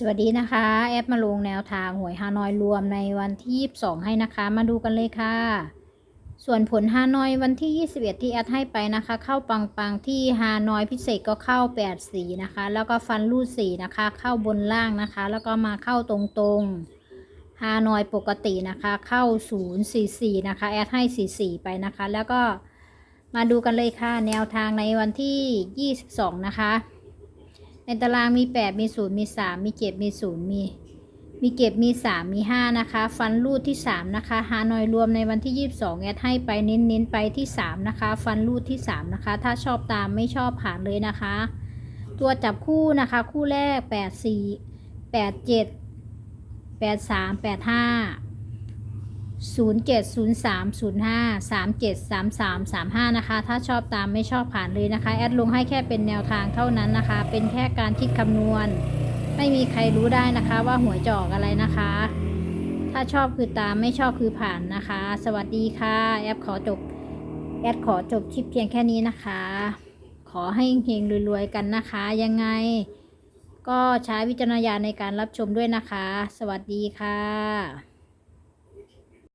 สวัสดีนะคะ แอปมาลงแนวทางหวยฮานอยรวมในวันที่22ให้นะคะ มาดูกันเลยค่ะ ส่วนผลฮานอยวันที่ 21 ที่แอดให้ไปนะคะ เข้าปังปังที่ฮานอยพิเศษก็เข้า8สีนะคะ แล้วก็ฟันรูดสีนะคะ เข้าบนล่างนะคะ แล้วก็มาเข้าตรงๆฮานอยปกตินะคะ เข้า 044 นะคะ แอดให้ 44 ไปนะคะ แล้วก็มาดูกันเลยค่ะ แนวทางในวันที่ 22 นะคะ ในตารางมี 8 มี 0 มี 3 มี 7 มี 0 มี มีเก็บมี 3 มี 5 นะคะ ฟันรูดที่ 3 นะคะฮานอยรวมในวันที่ 22 แอดให้ไปเน้นๆไปที่ 3 นะคะ ฟันรูดที่ 3 นะคะ ถ้าชอบตามไม่ชอบผ่านเลยนะคะ ตัวจับคู่นะคะ คู่แรก 8 4 8 7 8 3 8 5 0 7 0 3 0 5 3 7 3 3 3 5 นะคะ ถ้าชอบตามไม่ชอบผ่านเลยนะคะ แอดลงให้แค่เป็นแนวทางเท่านั้นนะคะ เป็นแค่การคิดคำนวณ ไม่มีใครรู้ได้นะคะว่าหัวยจะออกอะไรนะคะ ถ้าชอบคือตามไม่ชอบคือผ่านนะคะ สวัสดีค่ะ แอดขอจบ แอดขอจบคลิปเพียงแค่นี้นะคะ ขอให้เฮงรวยๆกันนะคะ ยังไง ก็ใช้วิจารณญาณในการรับชมด้วยนะคะ สวัสดีค่ะ